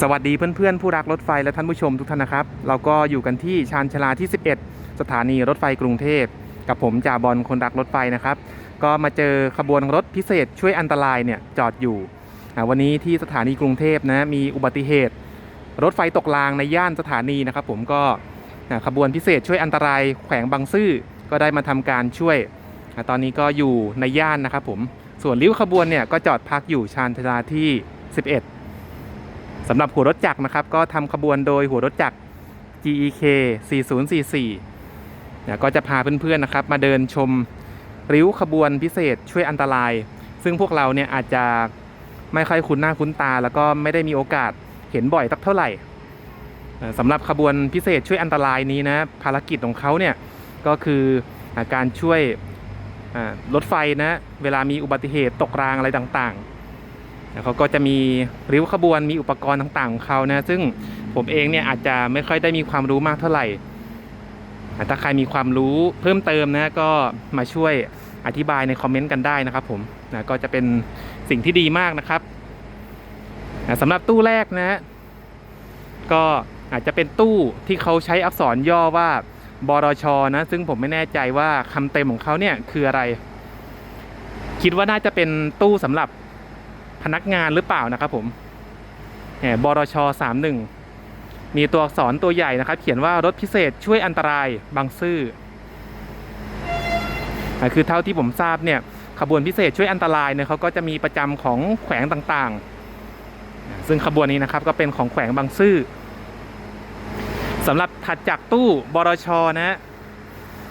สวัสดีเพื่อนๆ ผู้รักรถไฟและท่านผู้ชมทุกท่านนะครับ เราก็อยู่กันที่ชานชาลาที่ 11 สถานีรถไฟกรุงเทพ กับผมจ่าบอลคนรักรถไฟนะครับ ก็มาเจอขบวนรถพิเศษช่วยอันตรายเนี่ยจอดอยู่ วันนี้ที่สถานีกรุงเทพนะมีอุบัติเหตุ รถไฟตกรางในย่านสถานีนะครับ ผมก็ขบวนพิเศษช่วยอันตรายแขวงบางซื่อก็ได้มาทำการช่วย ตอนนี้ก็อยู่ในย่านนะครับผมส่วนริ้วขบวนเนี่ยก็จอดพักอยู่ชานชาลาที่ 11 สำหรับหัวรถจักรนะครับ ก็ทำขบวนโดยหัวรถจักร GEK 4044เนี่ยก็จะพาเพื่อนๆนะครับ มาเดินชมริ้วขบวนพิเศษช่วยอันตราย ซึ่งพวกเราเนี่ยอาจจะไม่ค่อยคุ้นหน้าคุ้นตา แล้วก็ไม่ได้มีโอกาสเห็นบ่อยสักเท่าไหร่สำหรับขบวนพิเศษช่วยอันตรายนี้นะภารกิจของเขาเนี่ยก็คือการช่วยรถไฟนะเวลามีอุบัติเหตุตกรางอะไรต่างๆ แล้วเขาก็จะมีริ้วขบวนมีอุปกรณ์ต่างๆของเขานะ ซึ่งผมเองเนี่ยอาจจะไม่ค่อยได้มีความรู้มากเท่าไหร่ ถ้าใครมีความรู้เพิ่มเติมนะก็มาช่วยอธิบายในคอมเมนต์กันได้นะครับผมนะก็จะเป็นสิ่งที่ดีมากนะครับอะสำหรับตู้แรกนะก็อาจจะเป็นตู้ที่เขาใช้อักษรย่อว่าบรชนะ ซึ่งผมไม่แน่ใจว่าคำเต็มของเขาเนี่ยคืออะไร คิดว่าน่าจะเป็นตู้สำหรับ พนักงานหรือเปล่านะครับผมแหมบรช31 มีตัวอักษรตัวใหญ่นะครับ เขียนว่ารถพิเศษช่วยอันตรายบางซื่ออคือเท่าที่ผมทราบเนี่ยขบวนพิเศษช่วยอันตรายเนี่ยเขาก็จะมีประจำของแขวงต่างๆ ซึ่งขบวนนี้นะครับก็เป็นของแขวงบางซื่อสำหรับถัดจากตู้บรชนะฮะ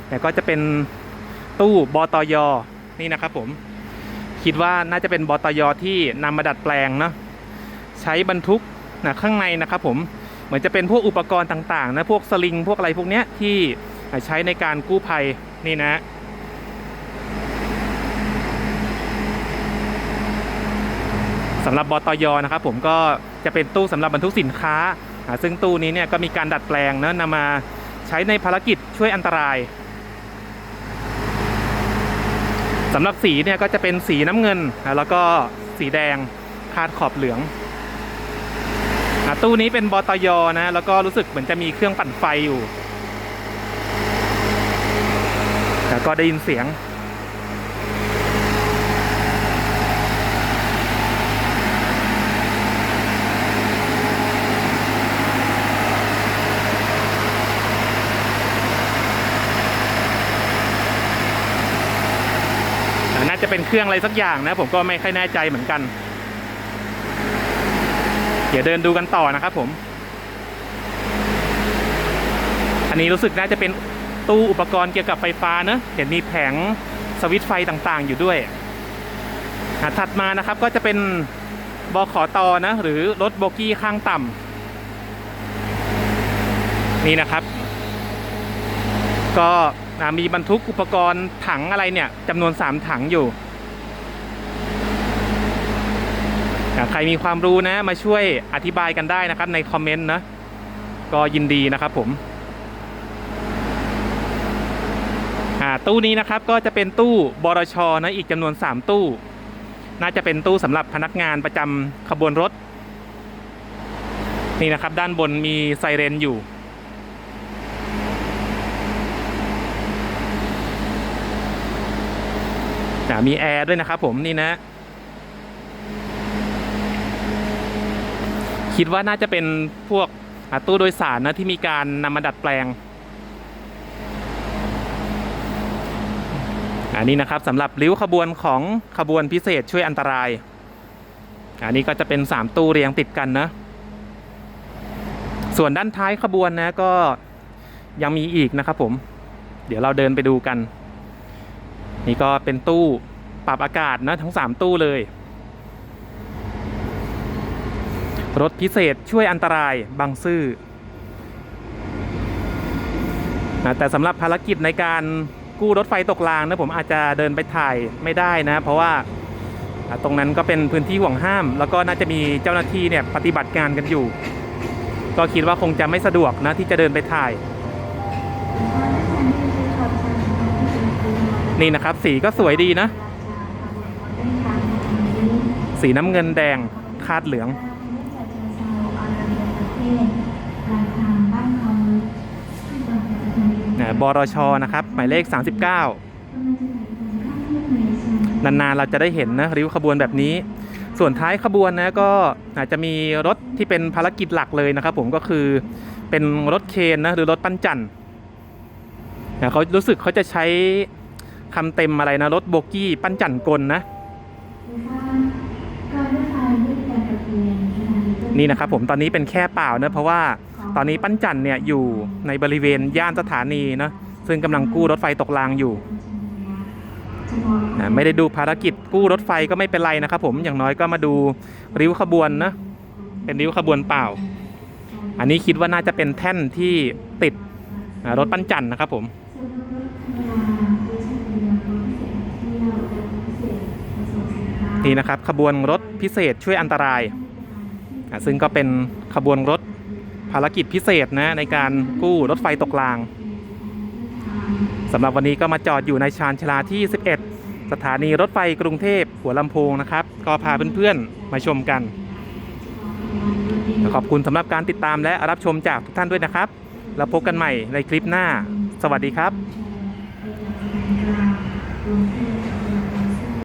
แต่ก็จะเป็นตู้บตยนี่นะครับผม คิดว่าน่าจะเป็นบตยที่นำมาดัดแปลงเนาะใช้บรรทุกนะข้างในนะครับผมเหมือนจะเป็นพวกอุปกรณ์ต่างๆนะพวกสลิงพวกอะไรพวกเนี้ยที่ใช้ในการกู้ภัยนี่นะสำหรับบตยนะครับผมก็จะเป็นตู้สำหรับบรรทุกสินค้า ซึ่งตู้นี้เนี่ยก็มีการดัดแปลงเนะนำมาใช้ในภารกิจช่วยอันตราย สำหรับสีเนี่ยก็จะเป็นสีน้ำเงินนะแล้วก็สีแดงคาดขอบเหลืองอะตู้นี้เป็นบอตยนะ แล้วก็รู้สึกเหมือนจะมีเครื่องปั่นไฟอยู่แล้วก็ได้ยินเสียง จะเป็นเครื่องอะไรสักอย่างนะ ผมก็ไม่ค่อยแน่ใจเหมือนกัน เดี๋ยวเดินดูกันต่อนะครับผม อันนี้รู้สึกน่าจะเป็นตู้อุปกรณ์เกี่ยวกับไฟฟ้านะเห็นมีแผงสวิตช์ไฟต่างๆ อยู่ด้วยถัดมานะครับก็จะเป็นบขอตอนะ หรือรถโบกี้ข้างต่ำนี่นะครับ ก็ มีบรรทุกอุปกรณ์ถังอะไรเนี่ยจำนวน 3 ถังอยู่ ใครมีความรู้นะ มาช่วยอธิบายกันได้นะครับในคอมเมนต์นะ ก็ยินดีนะครับผมตู้นี้นะครับก็จะเป็นตู้บรชนะอีกจำนวน 3 ตู้ น่าจะเป็นตู้สำหรับพนักงานประจำขบวนรถ นี่นะครับด้านบนมีไซเรนอยู่ อ่ามีแอร์ด้วยนะครับผมนี่นะ คิดว่าน่าจะเป็นพวกอ่าตู้โดยสารนะที่มีการนำมาดัดแปลง อันนี้นะครับสำหรับริ้วขบวนของขบวนพิเศษช่วยอันตราย อันนี้ก็จะเป็น 3 ตู้เรียงติดกันนะส่วนด้านท้ายขบวนนะก็ยังมีอีกนะครับผม เดี๋ยวเราเดินไปดูกัน นี่ก็เป็นตู้ปรับอากาศนะทั้ง 3 ตู้เลย รถพิเศษช่วยอันตรายบางซื่อนะแต่สำหรับภารกิจในการกู้รถไฟตกรางนะผมอาจจะเดินไปถ่ายไม่ได้นะ เพราะว่าตรงนั้นก็เป็นพื้นที่ห่วงห้าม แล้วก็น่าจะมีเจ้าหน้าที่เนี่ยปฏิบัติงานกันอยู่ ก็คิดว่าคงจะไม่สะดวกนะที่จะเดินไปถ่าย นี่นะครับ สีก็สวยดีนะ สีน้ำเงินแดงคาดเหลืองเศปลายทางบ้านน้อยที่บางกะปิอ่าบรชนะครับ หมายเลข 39 นานๆเราจะได้เห็นนะริ้วขบวนแบบนี้ ส่วนท้ายขบวนนะก็อาจจะมีรถที่เป็นภารกิจหลักเลยนะครับผมก็คือเป็นรถเคนนะหรือรถปั้นจันทร์เขารู้สึกเขาจะใช้ คำเต็มอะไรนะ รถโบกี้ปั้นจั่นกลนะ นี่นะครับผมตอนนี้เป็นแค่เปล่านะเพราะว่าตอนนี้ปั้นจันเนี่ยอยู่ในบริเวณย่านสถานีนะซึ่งกำลังกู้รถไฟตกรางอยู่นะไม่ได้ดูภารกิจกู้รถไฟก็ไม่เป็นไรนะครับผมอย่างน้อยก็มาดูริ้วขบวนนะเป็นริ้วขบวนเปล่า อันนี้คิดว่าน่าจะเป็นแท่นที่ติดรถปั้นจันนะครับผม นี่นะครับขบวนรถพิเศษช่วยอันตราย ซึ่งก็เป็นขบวนรถภารกิจพิเศษนะในการกู้รถไฟตกรางสำหรับวันนี้ก็มาจอดอยู่ในชานชาลาที่ 11 สถานีรถไฟกรุงเทพหัวลำโพงนะครับ ก็พาเพื่อนๆมาชมกัน ขอบคุณสำหรับการติดตามและรับชมจากทุกท่านด้วยนะครับ แล้วพบกันใหม่ในคลิปหน้า สวัสดีครับ